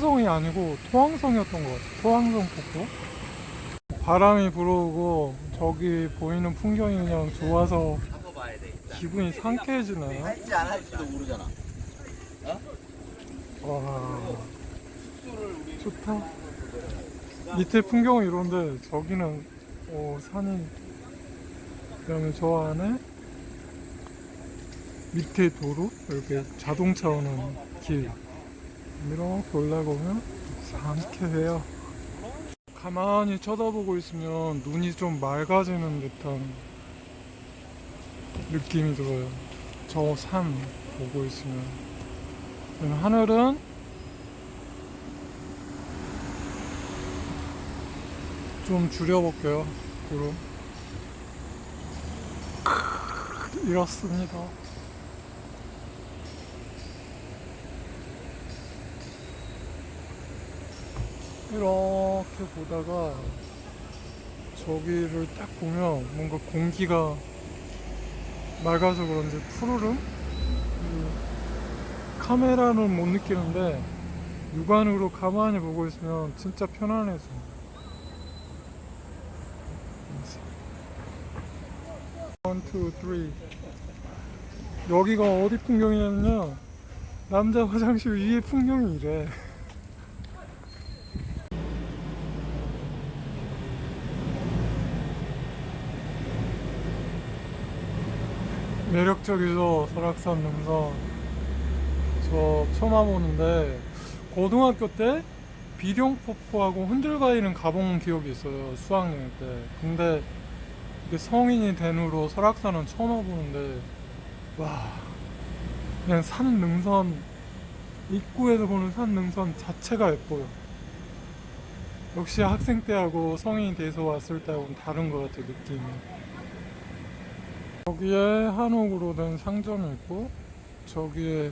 토항성이 아니고 토항성이었던 것 같아. 토항성 폭포. 바람이 불어오고 저기 보이는 풍경이 그냥 좋아서. 기분이 상쾌해지네요. 할지 안 할지도 모르잖아. 와 좋다. 밑에 풍경은 이런데 저기는 어, 산이 그다음에 저 안에 밑에 도로 이렇게 자동차 오는 길 이렇게 올라가면 상쾌해요. 가만히 쳐다보고 있으면 눈이 좀 맑아지는 듯한 느낌이 들어요. 저 산 보고 있으면. 하늘은 좀 줄여볼게요. 구름. 크, 이렇습니다. 이렇게 보다가 저기를 딱 보면 뭔가 공기가 맑아서 그런지 푸르름? 그 카메라는 못 느끼는데 육안으로 가만히 보고 있으면 진짜 편안해져. 원, 투, 쓰리. 여기가 어디 풍경이냐면요. 남자 화장실 위에 풍경이 이래. 매력적이죠 설악산 능선. 저 처음 와보는데 고등학교 때 비룡폭포하고 흔들바위는 가본 기억이 있어요 수학여행 때. 근데 성인이 된 후로 설악산은 처음 와보는데 와 그냥 산 능선 입구에서 보는 산 능선 자체가 예뻐요. 역시 학생 때하고 성인이 돼서 왔을 때하고는 다른 것 같아요 느낌이 저기에 한옥으로 된 상점이 있고 저기에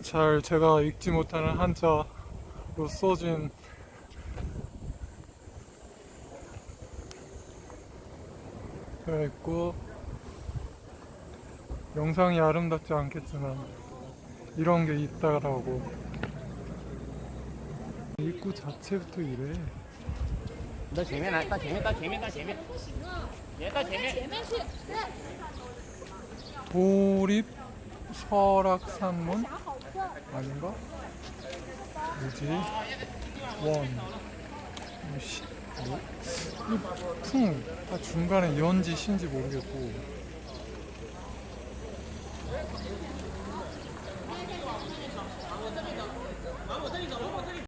잘 제가 읽지 못하는 한자로 써진 가 있고 영상이 아름답지 않겠지만 이런 게 있다라고. 입구 자체부터 이래 到前面来，到前面，到前面，到前面，别到前面。 도립 설악산문 아닌가? 뭐지? 원, 뭐 시, 뭐? 이 풍, 아, 중간에 연지 신지 모르겠고.